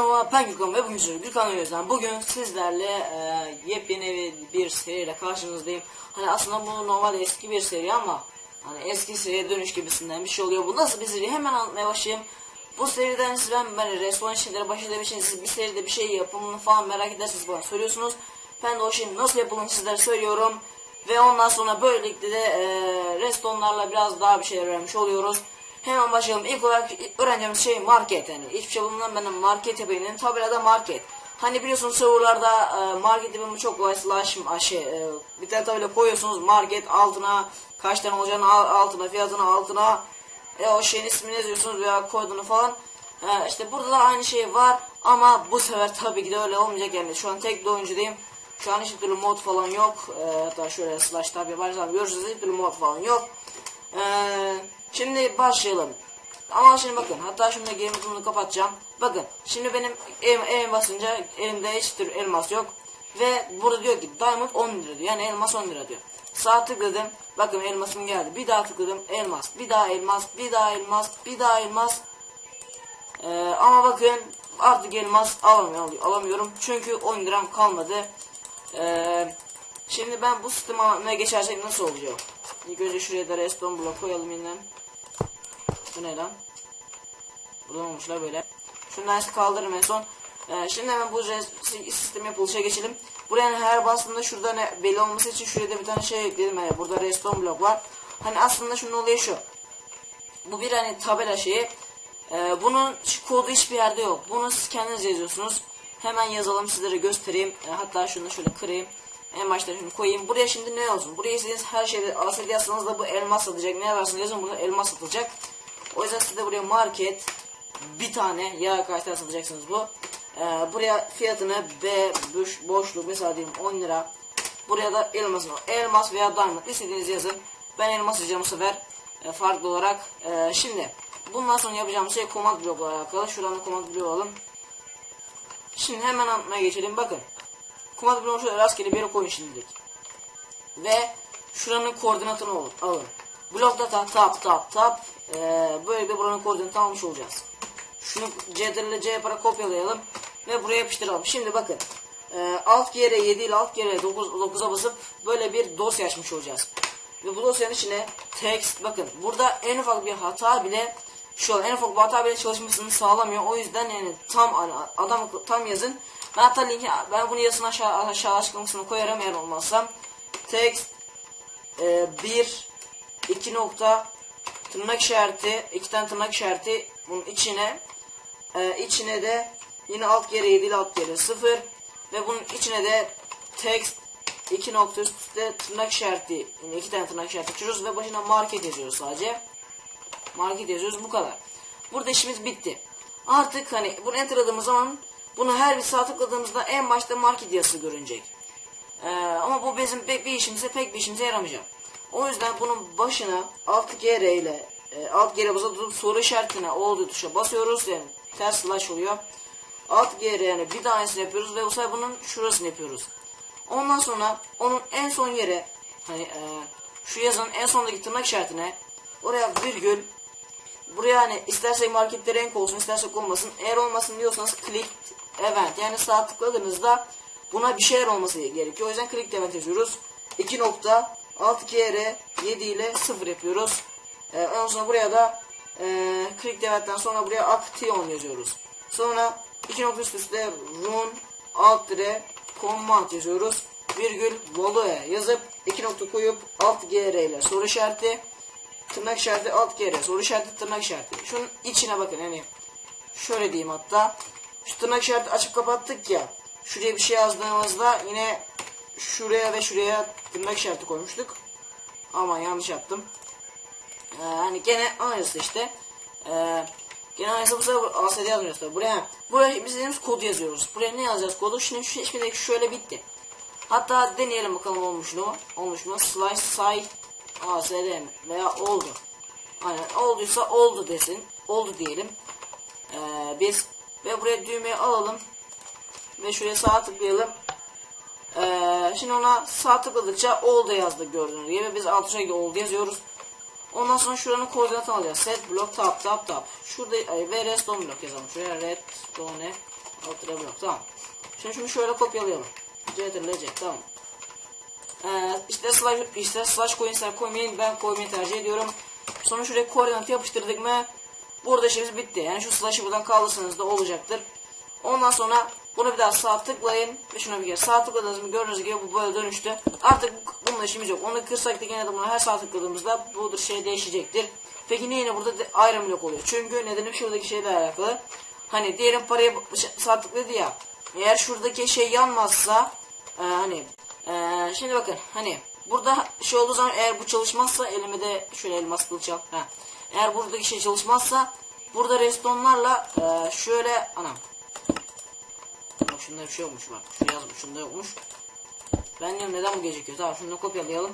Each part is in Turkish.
merhaba ben Gürkan ve bugün Gürkan Özden. Bugün sizlerle e, yepyeni bir seriyle karşınızdayım. Hani aslında bu normalde eski bir seri ama hani eski seriye dönüş gibisinden bir şey oluyor. Bu nasıl bir seri hemen anlatmaya başlayayım. Bu seriden siz ben böyle restoran işleri başladığım için siz bir seride bir şey yapımını falan merak ederseniz bana söylüyorsunuz. Ben de o şeyin nasıl yapıldığını sizlere söylüyorum. Ve ondan sonra böylelikle de e, restonlarla biraz daha bir şeyler öğrenmiş oluyoruz. Hemen başlayalım. İlk olarak öğreneceğimiz şey market yani. Hiçbir şey bulunmadan benim market yapayım dedim. Tabelada market. Hani biliyorsunuz serverlarda e, market yapımı çok kolay slash şey, bir tane tabela koyuyorsunuz market altına kaç tane olacağını al- altına fiyatını altına e, o şeyin ismini yazıyorsunuz veya kodunu falan. E, işte burada da aynı şey var ama bu sefer tabii ki de öyle olmayacak yani. Şu an tek bir oyuncudayım. Şu an hiçbir türlü mod falan yok. E, hatta şöyle slash tab yaparsam görürsünüz hiçbir türlü mod falan yok. Ee, şimdi başlayalım. Ama şimdi bakın hatta şimdi game mode'unu kapatacağım. Bakın şimdi benim elim, elim basınca elimde hiç tür elmas yok. Ve burada diyor ki diamond 10 lira diyor. Yani elmas 10 lira diyor. Sağ tıkladım. Bakın elmasım geldi. Bir daha tıkladım. Elmas. Bir daha elmas. Bir daha elmas. Bir daha elmas. Ee, ama bakın artık elmas alamıyorum, alamıyorum. Çünkü 10 liram kalmadı. Ee, şimdi ben bu sisteme geçersek nasıl oluyor? İlk önce şuraya da redstone blok koyalım yeniden. Bu ne lan? Buradan olmuşlar böyle. Şundan kaldırırım en son. Ee, şimdi hemen bu sistem yapılışa geçelim. Buraya her bastığımda şurada ne belli olması için şuraya da bir tane şey ekledim. Yani burada redstone blok var. Hani aslında şunun olayı şu. Bu bir hani tabela şeyi. Ee, bunun şu kodu hiçbir yerde yok. Bunu siz kendiniz yazıyorsunuz. Hemen yazalım sizlere göstereyim. Ee, hatta şunu da şöyle kırayım. En başta şunu koyayım. Buraya şimdi ne olsun? Buraya istediğiniz her şeyi ASD yazsanız da bu elmas satacak. Ne yazarsanız yazın burada elmas satılacak. O yüzden siz de buraya market bir tane ya kaç tane satacaksınız bu. Ee, buraya fiyatını B boş, boşluk mesela diyelim 10 lira. Buraya da elmas elmas veya diamond istediğinizi yazın. Ben elmas yazacağım bu sefer e, farklı olarak. E, şimdi bundan sonra yapacağımız şey command blokla alakalı. Şuradan da command bloğu alalım. Şimdi hemen anlatmaya geçelim. Bakın. Command bloğunu şöyle rastgele bir yere koyun şimdilik. Ve şuranın koordinatını alın. Blokta tap tap tap tap. Ee, böylelikle buranın koordinatını almış olacağız. Şunu Ctrl C yaparak kopyalayalım. Ve buraya yapıştıralım. Şimdi bakın. E, alt yere 7 ile alt yere 9, 9'a basıp böyle bir dosya açmış olacağız. Ve bu dosyanın içine text bakın burada en ufak bir hata bile şu an en ufak bir hata bile çalışmasını sağlamıyor. O yüzden yani tam adam tam yazın. Ben hatta linki ben bunu yazın aşağı aşağı açıklamasına koyarım eğer olmazsa. Text e, bir iki nokta tırnak işareti iki tane tırnak işareti bunun içine. E, içine de yine alt yere 7 ile alt yere 0 ve bunun içine de text iki nokta üstte tırnak işareti yine iki tane tırnak işareti açıyoruz ve başına market yazıyoruz sadece. Market yazıyoruz bu kadar. Burada işimiz bitti. Artık hani bunu enterladığımız zaman bunu her bir sağ tıkladığımızda en başta market yazısı görünecek. Ee, ama bu bizim pek bir işimize pek bir işimize yaramayacak o yüzden bunun başına alt GR ile e, alt GR basıp soru işaretine olduğu tuşa basıyoruz yani ters slash oluyor alt GR yani bir tanesini yapıyoruz ve bu sefer bunun şurasını yapıyoruz Ondan sonra onun en son yere hani e, şu yazının en sondaki tırnak işaretine oraya virgül buraya hani istersek markette renk olsun istersek olmasın eğer olmasın diyorsanız click event yani sağ tıkladığınızda buna bir şeyler olması gerekiyor. O yüzden click event yazıyoruz. 2 nokta alt kere 7 ile 0 yapıyoruz. E, ondan sonra buraya da e, click eventten sonra buraya action yazıyoruz. Sonra 2 nokta üst üste run alt dire command yazıyoruz. Virgül value yazıp iki nokta koyup alt gr ile soru işareti tırnak işareti alt gr soru işareti tırnak işareti. Şunun içine bakın hani şöyle diyeyim hatta şu tırnak işareti açıp kapattık ya şuraya bir şey yazdığımızda yine şuraya ve şuraya tırnak işareti koymuştuk. Ama yanlış yaptım. Ee, hani gene aynısı işte. Ee, Gene aynısı bu sefer ASD yazmıyoruz tabi. Buraya, buraya biz dediğimiz kodu yazıyoruz. Buraya ne yazacağız kodu? Şimdi, şu, şimdi şöyle bitti. Hatta deneyelim bakalım olmuş mu? Olmuş mu? Slice say ASD mi? Veya oldu. Aynen olduysa oldu desin. Oldu diyelim. Ee, biz ve buraya düğmeyi alalım. Ve şuraya sağ tıklayalım. Ee, şimdi ona sağ tıkladıkça oldu yazdık gördüğünüz gibi. Biz alt şekilde oldu yazıyoruz. Ondan sonra şuranın koordinatını alacağız. Set blok tap tap tap. Şurada ay, ve redstone blok yazalım. Şuraya redstone Alt tire blok tamam. Şimdi şunu şöyle kopyalayalım. Ctrl tamam. Ee, işte slash, işte slash coinsler koymayın ben koymayı tercih ediyorum. Sonra şuraya koordinatı yapıştırdık mı burada işimiz bitti. Yani şu slash'ı buradan kaldırsanız da olacaktır. Ondan sonra bunu bir daha sağ tıklayın ve şuna bir kere sağ tıkladığınız mı gördüğünüz gibi bu böyle dönüştü. Artık bununla işimiz yok. Onu kırsak da gene de bunu her sağ tıkladığımızda bu şey değişecektir. Peki niye yine burada ayrım blok oluyor? Çünkü nedeni şuradaki şeyle alakalı. Hani diyelim parayı sağ tıkladı ya. Eğer şuradaki şey yanmazsa e, hani e, şimdi bakın hani burada şey olduğu zaman eğer bu çalışmazsa elime de şöyle elmas kılıç. Eğer buradaki şey çalışmazsa burada restonlarla e, şöyle anam şunda olmuş bak. Şu yazmış şunda yokmuş. Ben diyorum neden bu gecikiyor? Tamam şunu da kopyalayalım.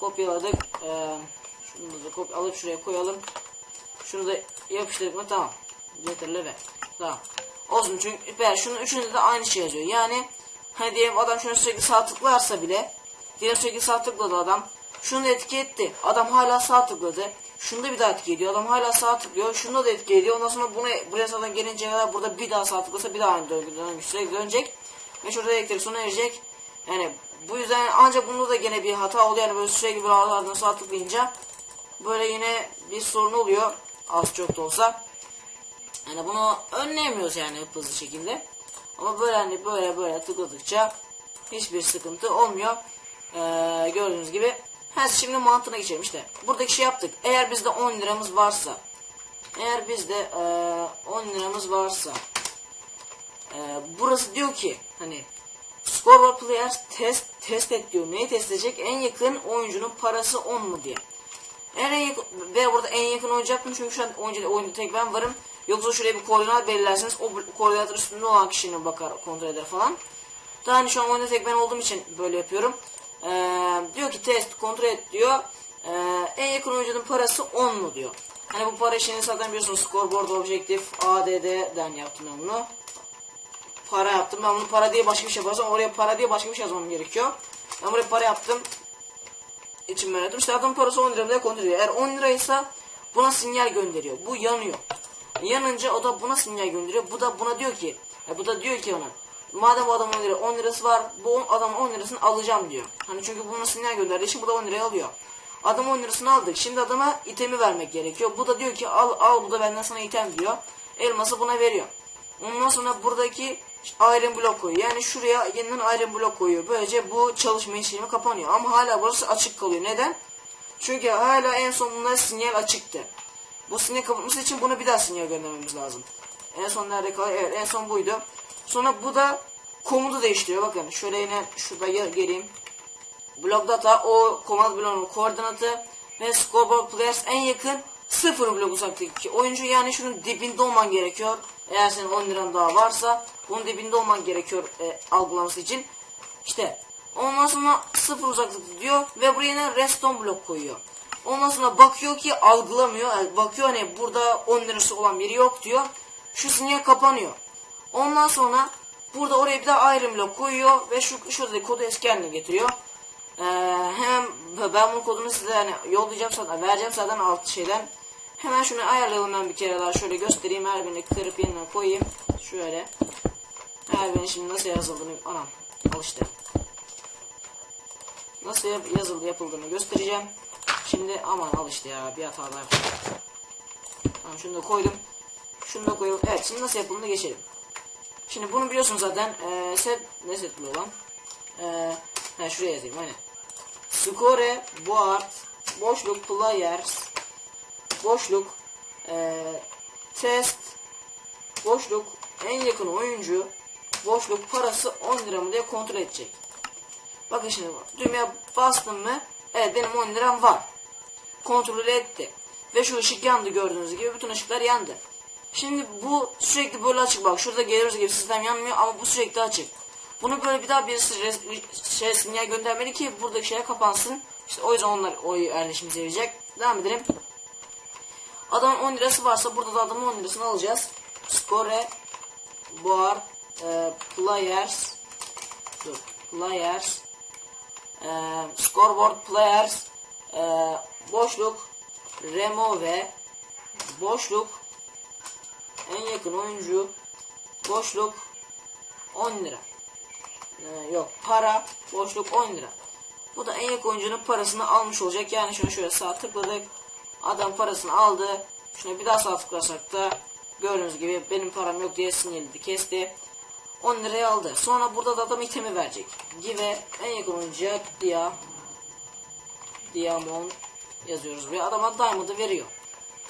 Kopyaladık. Ee, şunu da kop alıp şuraya koyalım. Şunu da yapıştırdık mı? Tamam. Getirle ver. Tamam. Olsun çünkü ben şunun üçünde de aynı şey yazıyor. Yani hani diyelim adam şunu sürekli sağ tıklarsa bile diyelim sürekli sağ tıkladı adam. Şunu etki etti. Adam hala sağ tıkladı. Şunda bir daha etki ediyor. Adam hala sağ tıklıyor. Şunda da etki ediyor. Ondan sonra bunu buraya zaten gelince kadar burada bir daha sağ tıklasa bir daha aynı döngü döngü sürekli dönecek. Ve şurada elektrik sona erecek. Yani bu yüzden ancak bunda da gene bir hata oluyor. Yani böyle sürekli bir ardına sağ tıklayınca böyle yine bir sorun oluyor. Az çok da olsa. Yani bunu önleyemiyoruz yani hızlı şekilde. Ama böyle hani böyle böyle tıkladıkça hiçbir sıkıntı olmuyor. Ee, gördüğünüz gibi. Ha şimdi mantığına geçelim işte. Buradaki şey yaptık. Eğer bizde 10 liramız varsa eğer bizde e, 10 liramız varsa e, burası diyor ki hani scoreboard players test test et diyor. Neyi test edecek? En yakın oyuncunun parası 10 mu diye. Eğer en yakın, ve burada en yakın oyuncak mı? Çünkü şu an oyuncu, oyunda tek ben varım. Yoksa şuraya bir koordinat belirlerseniz o koordinatın üstünde olan kişinin bakar, kontrol eder falan. Daha hani şu an oyunda tek ben olduğum için böyle yapıyorum. Test kontrol et diyor. Ee, en yakın oyuncunun parası 10 mu diyor. Hani bu para işini zaten biliyorsunuz scoreboard objektif ADD'den yaptım ben bunu. Para yaptım. Ben bunu para diye başka bir şey yaparsam oraya para diye başka bir şey yazmam gerekiyor. Ben buraya para yaptım. İçim böyle İşte adamın parası 10 lira diye kontrol ediyor. Eğer 10 liraysa buna sinyal gönderiyor. Bu yanıyor. Yanınca o da buna sinyal gönderiyor. Bu da buna diyor ki, e bu da diyor ki ona, madem bu adamın 10 lira 10 lirası var, bu adamın 10 lirasını alacağım diyor. Hani çünkü buna sinyal gönderdiği için bu da 10 liraya alıyor. Adam 10 lirasını aldık. Şimdi adama itemi vermek gerekiyor. Bu da diyor ki al al bu da benden sana item diyor. Elması buna veriyor. Ondan sonra buradaki iron blok koyuyor. Yani şuraya yeniden iron blok koyuyor. Böylece bu çalışma işlemi kapanıyor. Ama hala burası açık kalıyor. Neden? Çünkü hala en son bunlar sinyal açıktı. Bu sinyal kapatması için bunu bir daha sinyal göndermemiz lazım. En son nerede kalıyor? Evet en son buydu. Sonra bu da komutu değiştiriyor. Bakın şöyle yine şurada geleyim. Blok data o komand bloğunun koordinatı ve scoreboard players en yakın sıfır blok uzaklıktaki oyuncu yani şunun dibinde olman gerekiyor. Eğer senin 10 liran daha varsa bunun dibinde olman gerekiyor e, algılaması için. İşte ondan sonra sıfır uzaklıkta diyor ve buraya yine redstone blok koyuyor. Ondan sonra bakıyor ki algılamıyor. Yani bakıyor hani burada 10 lirası olan biri yok diyor. Şu sinyal kapanıyor. Ondan sonra burada oraya bir daha iron blok koyuyor ve şu şuradaki kodu eski haline getiriyor. Ee, hem ben bunun kodunu size hani yollayacağım zaten vereceğim zaten alt şeyden. Hemen şunu ayarlayalım ben bir kere daha şöyle göstereyim her birini kırıp yerine koyayım. Şöyle. Her birini şimdi nasıl yazıldığını anam al işte. Nasıl yap yazıldı yapıldığını göstereceğim. Şimdi aman al işte ya bir hata daha yaptım. Tamam şunu da koydum. Şunu da koyalım. Evet şimdi nasıl yapıldığını geçelim. Şimdi bunu biliyorsunuz zaten ee, set ne setli olan. Eee Ha şuraya yazayım hani. Score board boşluk players boşluk e, test boşluk en yakın oyuncu boşluk parası 10 lira mı diye kontrol edecek. Bakın şimdi düğmeye bastım mı? Evet benim 10 liram var. Kontrol etti. Ve şu ışık yandı gördüğünüz gibi bütün ışıklar yandı. Şimdi bu sürekli böyle açık bak. Şurada geliriz gibi sistem yanmıyor ama bu sürekli açık. Bunu böyle bir daha birisi şey sinyal göndermeli ki buradaki şeye kapansın. İşte o yüzden onlar o yerleşimize verecek. Devam edelim. Adamın 10 lirası varsa burada da adamın 10 lirasını alacağız. Score board e, players dur players e, scoreboard players e, boşluk remove boşluk yakın oyuncu boşluk 10 lira. Ee, yok para boşluk 10 lira. Bu da en yakın oyuncunun parasını almış olacak. Yani şunu şöyle sağ tıkladık. Adam parasını aldı. Şuna bir daha sağ tıklasak da gördüğünüz gibi benim param yok diye sinyalidi kesti. 10 liraya aldı. Sonra burada da adam itemi verecek. Give en yakın oyuncuya dia Diamond yazıyoruz ve adama Diamond'ı veriyor.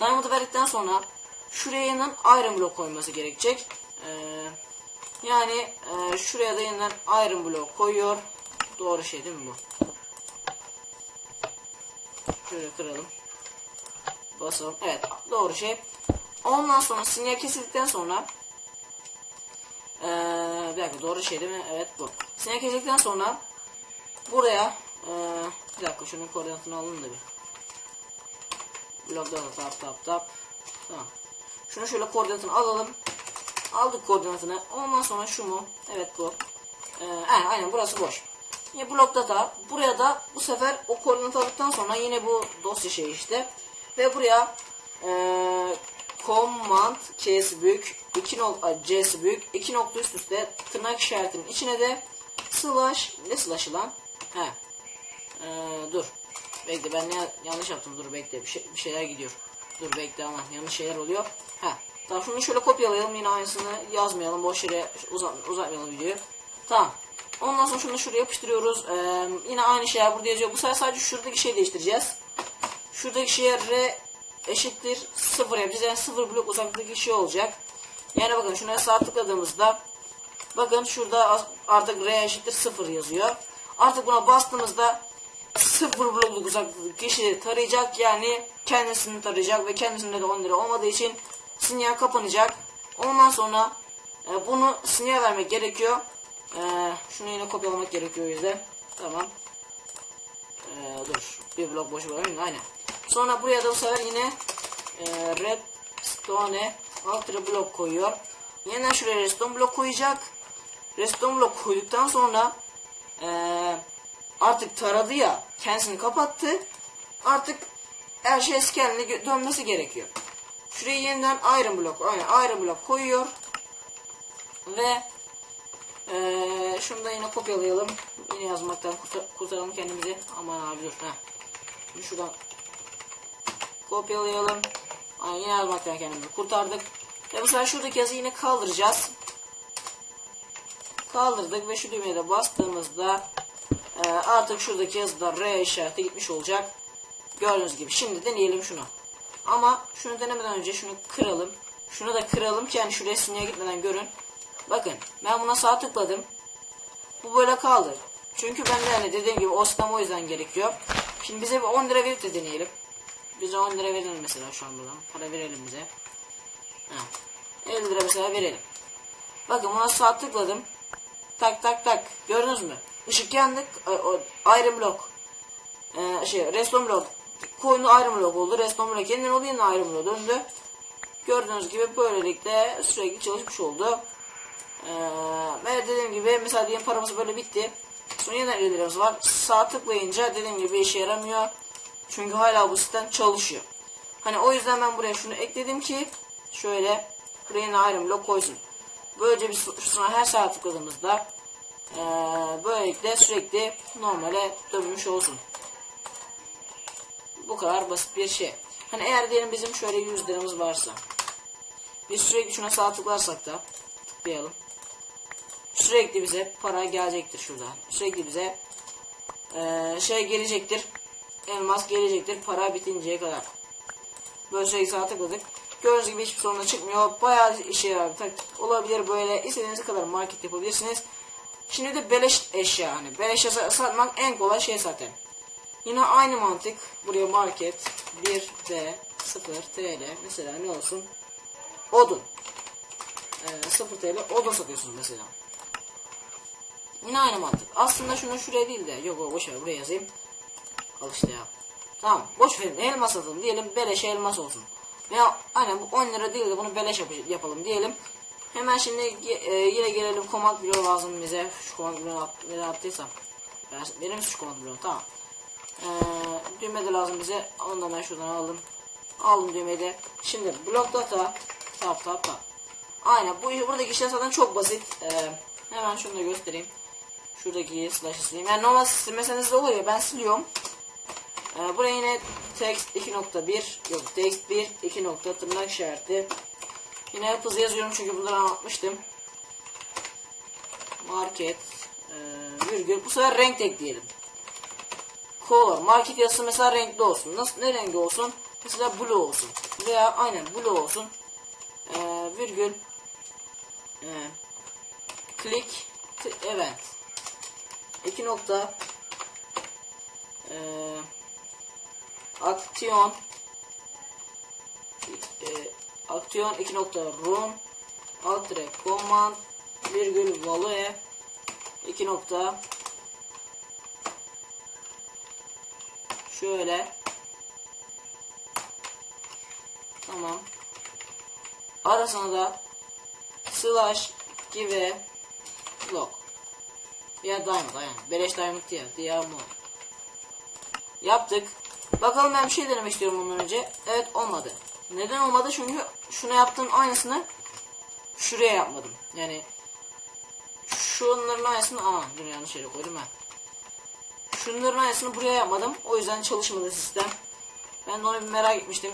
Diamond'ı verdikten sonra şuraya yeniden Iron Block koyması gerekecek. Ee, yani e, şuraya da yeniden Iron Block koyuyor. Doğru şey değil mi bu? Şöyle kıralım. Basalım. Evet doğru şey. Ondan sonra sinyal kesildikten sonra ee, bir dakika doğru şey değil mi? Evet bu. Sinyal kesildikten sonra buraya ee, bir dakika şunun koordinatını alın da bir. Blokta da tap tap tap. Tamam. Şunu şöyle koordinatını alalım. Aldık koordinatını. Ondan sonra şu mu? Evet bu. Ee, aynen, burası boş. Yine blokta da buraya da bu sefer o koordinatı aldıktan sonra yine bu dosya şey işte. Ve buraya ee, command K'si büyük, 2 nokta C'si büyük, 2 nokta üst üste tırnak işaretinin içine de slash ne slash'ı lan? He. Ee, dur. Bekle ben ne yanlış yaptım. Dur bekle bir, şey, bir şeyler gidiyor. Dur bekle ama yanlış şeyler oluyor. Tamam şunu şöyle kopyalayalım yine aynısını yazmayalım. Boş yere uzat, uzatmayalım videoyu. Tamam. Ondan sonra şunu şuraya yapıştırıyoruz. Ee, yine aynı şeyler burada yazıyor. Bu sefer sadece şuradaki şeyi değiştireceğiz. Şuradaki şeye R eşittir 0 yapacağız. Yani 0 blok uzaklıktaki şey olacak. Yani bakın şuna sağ tıkladığımızda bakın şurada artık R eşittir 0 yazıyor. Artık buna bastığımızda 0 blokluk uzaklık kişiyi tarayacak yani kendisini tarayacak ve kendisinde de 10 lira olmadığı için sinyal kapanacak. Ondan sonra e, bunu sinyal vermek gerekiyor. E, şunu yine kopyalamak gerekiyor o yüzden. Tamam. E, dur. Bir blok boş bırakayım. Aynen. Sonra buraya da bu sefer yine e, redstone alt blok koyuyor. Yeniden şuraya redstone blok koyacak. Redstone blok koyduktan sonra eee artık taradı ya kendisini kapattı artık her şey haline dönmesi gerekiyor şuraya yeniden iron blok aynen iron blok koyuyor ve ee, şunu da yine kopyalayalım yine yazmaktan kurtar kurtaralım kendimizi aman abi dur heh. Şuradan kopyalayalım aynen yine yazmaktan kendimizi kurtardık ve bu sefer şuradaki yazıyı yine kaldıracağız kaldırdık ve şu düğmeye de bastığımızda e, artık şuradaki yazıda R işareti gitmiş olacak. Gördüğünüz gibi. Şimdi deneyelim şunu. Ama şunu denemeden önce şunu kıralım. Şunu da kıralım ki yani şuraya sinyal gitmeden görün. Bakın ben buna sağ tıkladım. Bu böyle kaldı. Çünkü ben de hani dediğim gibi o sistem o yüzden gerekiyor. Şimdi bize bir 10 lira verip de deneyelim. Bize 10 lira verelim mesela şu an buradan. Para verelim bize. Heh. 50 lira mesela verelim. Bakın buna sağ tıkladım. Tak tak tak. Gördünüz mü? Işık yandık. Iron block. Ee, şey redstone block. Koyunu iron block oldu. Redstone block oldu yine iron döndü. Gördüğünüz gibi böylelikle sürekli çalışmış oldu. Ee, dediğim gibi mesela diyelim paramız böyle bitti. Sonra yeniden 50 liramız var. Sağ tıklayınca dediğim gibi işe yaramıyor. Çünkü hala bu sistem çalışıyor. Hani o yüzden ben buraya şunu ekledim ki şöyle buraya yine iron koysun. Böylece bir sonra her saat tıkladığımızda ee, böylelikle sürekli normale dönmüş olsun. Bu kadar basit bir şey. Hani eğer diyelim bizim şöyle 100 liramız varsa biz sürekli şuna sağ tıklarsak da tıklayalım. Sürekli bize para gelecektir şuradan. Sürekli bize ee, şey gelecektir. Elmas gelecektir para bitinceye kadar. Böyle sürekli sağ tıkladık. Gördüğünüz gibi hiçbir sorun çıkmıyor. Bayağı işe yarar. Olabilir böyle istediğiniz kadar market yapabilirsiniz. Şimdi de beleş eşya hani beleş eşya satmak en kolay şey zaten. Yine aynı mantık. Buraya market 1 D 0 TL mesela ne olsun? Odun. Ee, 0 TL odun satıyorsunuz mesela. Yine aynı mantık. Aslında şunu şuraya değil de yok o boş ver buraya yazayım. Al işte ya. Tamam boş verin elmas atalım diyelim beleş elmas olsun. Veya aynen bu 10 lira değil de bunu beleş yap yapalım diyelim. Hemen şimdi e, yine gelelim komand bloğu lazım bize. Şu komand bloğu ne attıysam. Benim şu komand bloğu tamam. Ee, düğme de lazım bize. Onu da ben şuradan aldım. Aldım düğmeyi de. Şimdi blok data tap tap tap. Aynen bu buradaki işler zaten çok basit. Ee, hemen şunu da göstereyim. Şuradaki slash'ı sileyim. Yani normal silmeseniz de olur ya ben siliyorum. Ee, buraya yine text 2.1 yok text 1 2 nokta tırnak işareti. Yine hızlı yazıyorum çünkü bunları anlatmıştım. Market e, virgül bu sefer renk ekleyelim. Color market yazısı mesela renkli olsun. Nasıl ne rengi olsun? Mesela blue olsun. Veya aynen blue olsun. E, virgül e, click event. 2 nokta e, aksiyon e, aksiyon 2 nokta run alt dire command virgül value 2 nokta şöyle. Tamam. Arasına da slash give block. Ya diamond aynen. Beleş diamond ya diamond. Yaptık. Bakalım ben bir şey denemek istiyorum bundan önce. Evet olmadı. Neden olmadı? Çünkü şunu yaptığım aynısını şuraya yapmadım. Yani şunların aynısını aa dur yanlış yere koydum ben şunların aynısını buraya yapmadım. O yüzden çalışmadı sistem. Ben de onu bir merak etmiştim.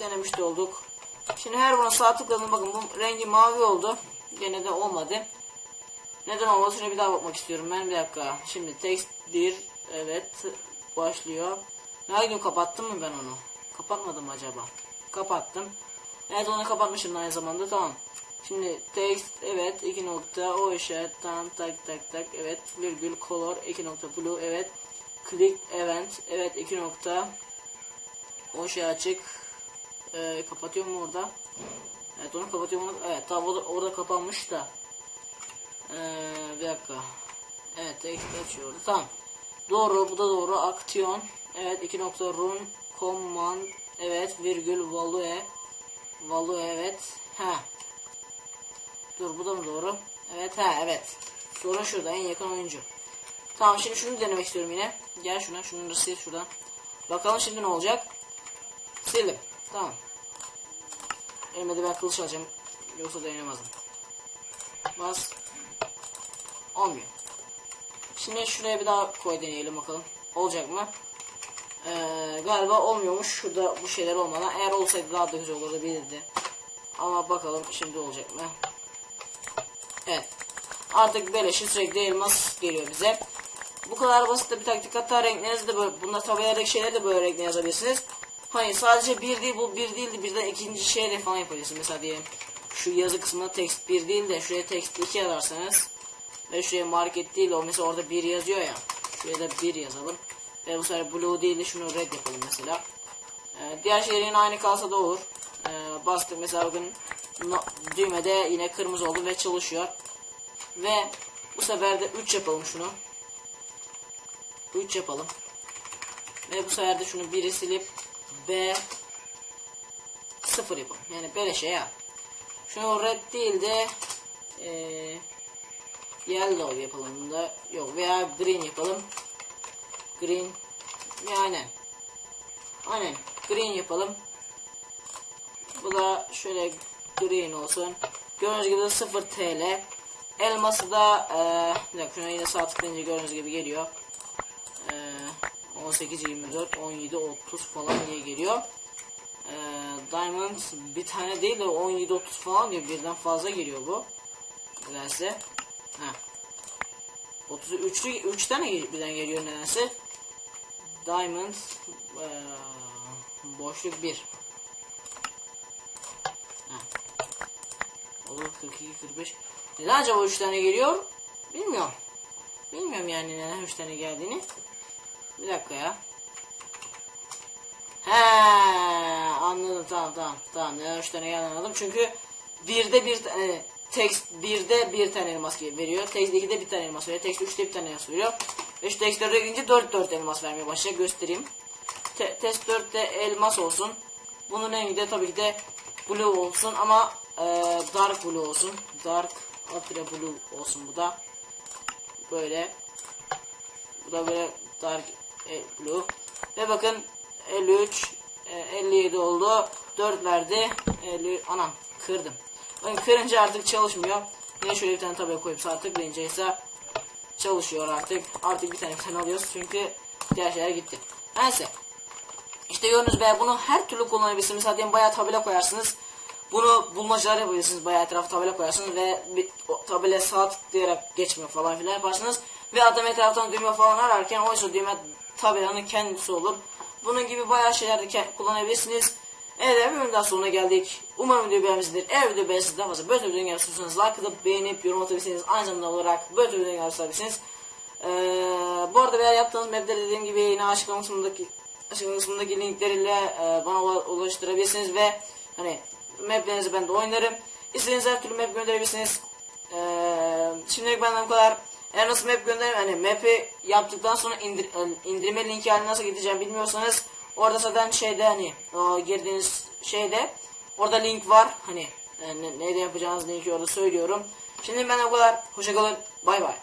Denemiş de olduk. Şimdi her buna sağ tıkladım. Bakın bu rengi mavi oldu. Gene de olmadı. Neden olmadı şuna bir daha bakmak istiyorum ben. Bir dakika. Şimdi text 1 evet başlıyor. Ne kapattım mı ben onu? Kapatmadım acaba? Kapattım. Evet onu kapatmışım aynı zamanda. Tamam Şimdi text evet 2 nokta o işaret tamam tak tak tak evet virgül color 2 nokta blue evet click event evet 2 nokta. O şey açık. Ee, kapatıyor mu orada? Evet onu kapatıyor mu? Evet tamam orada, orada kapanmış da. Ee, bir dakika. Evet text açıyor tamam. Doğru bu da doğru. Aksiyon. Evet 2 nokta run command evet virgül value value evet. Ha Dur bu da mı doğru? Evet ha evet. Sorun şurada en yakın oyuncu. Tamam şimdi şunu denemek istiyorum yine. Gel şuna şunu da sil şuradan. Bakalım şimdi ne olacak. Sildim. Tamam. Elime de ben kılıç alacağım. Yoksa dayanamazdım. Bas. Olmuyor. Şimdi şuraya bir daha koy deneyelim bakalım. Olacak mı? Ee, galiba olmuyormuş. Şurada bu şeyler olmadan. Eğer olsaydı daha da güzel olurdu bilirdi. Ama bakalım şimdi olacak mı? Evet. Artık beleşi sürekli elmas geliyor bize. Bu kadar basit de bir taktik hatta renklerinizi de böyle bunda tabelerdeki şeyleri de böyle renkle yazabilirsiniz. Hani sadece bir değil bu bir değildi birden ikinci şeyle falan yapabilirsiniz. Mesela diyelim şu yazı kısmına text bir değil de şuraya text 2 yazarsanız ve şuraya market değil o mesela orada bir yazıyor ya. Şuraya da bir yazalım. Ve bu sefer blue değil de şunu red yapalım mesela. Ee, diğer şeylerin aynı kalsa da olur. Ee, bastık mesela bakın no, düğmede yine kırmızı oldu ve çalışıyor. Ve bu sefer de 3 yapalım şunu. 3 yapalım. Ve bu sefer de şunu biri silip B 0 yapalım. Yani böyle şey ya. Şunu red değil de e, yellow yapalım da yok veya green yapalım. Green yani aynen green yapalım. Bu da şöyle green olsun. Gördüğünüz gibi 0 TL. Elması da e, dakika şuna yine sağ tıklayınca gördüğünüz gibi geliyor. E, 18, 24, 17, 30 falan diye geliyor. E, Diamond bir tane değil de 17, 30 falan diyor. Birden fazla geliyor bu. Nedense. Heh. 30'u 3'lü 3 tane birden geliyor nedense. Diamond e, boşluk 1. Olur 42 45. Neden acaba 3 tane geliyor? Bilmiyorum. Bilmiyorum yani neden 3 tane geldiğini. Bir dakika ya. He anladım tamam tamam tamam neden 3 tane geldiğini anladım. Çünkü birde bir tane text 1'de bir tane elmas veriyor. Text 2'de bir tane elmas veriyor. Text 3'te bir tane elmas veriyor. Ve şu text 4'e gelince 4 4 elmas vermeye başlayacak. Göstereyim. Te test 4'te elmas olsun. Bunun rengi de tabii ki de blue olsun ama e, dark blue olsun. Dark ultra blue olsun bu da. Böyle. Bu da böyle dark e, blue. Ve bakın 53 e, 57 oldu. 4 verdi. 50 anam kırdım. Bakın kırınca artık çalışmıyor. Yine şöyle bir tane tabela koyup sağ tıklayınca ise çalışıyor artık. Artık bir tane tane alıyoruz çünkü diğer şeyler gitti. Neyse. İşte gördüğünüz be bunu her türlü kullanabilirsiniz. Zaten bayağı tabela koyarsınız. Bunu bulmacalar yapabilirsiniz. Bayağı etrafı tabela koyarsınız ve bir tabela sağ tıklayarak geçme falan filan yaparsınız. Ve adam etraftan düğme falan ararken oysa düğme tabelanın kendisi olur. Bunun gibi bayağı şeyler de ke- kullanabilirsiniz. Evet bir daha sonuna geldik. Umarım video beğenmişsinizdir. Eğer video beğenmişsiniz daha fazla böyle videoyu gelmişsiniz. Like atıp beğenip yorum atabilirsiniz. Aynı zamanda olarak böyle videoyu gelmişsiniz. Ee, bu arada eğer yaptığınız mapleri dediğim gibi yine açıklama kısmındaki açıklama kısmındaki linkleriyle e, bana ula- ulaştırabilirsiniz ve hani maplerinizi ben de oynarım. İstediğiniz her türlü map gönderebilirsiniz. Ee, şimdilik benden bu kadar. Eğer nasıl map gönderim hani map'i yaptıktan sonra indir, e, indirme linki haline nasıl gideceğim bilmiyorsanız orada zaten şeyde hani o girdiğiniz şeyde orada link var hani e, ne, ne yapacağınız linki orada söylüyorum. Şimdi ben bu kadar. Hoşçakalın. Bay bay.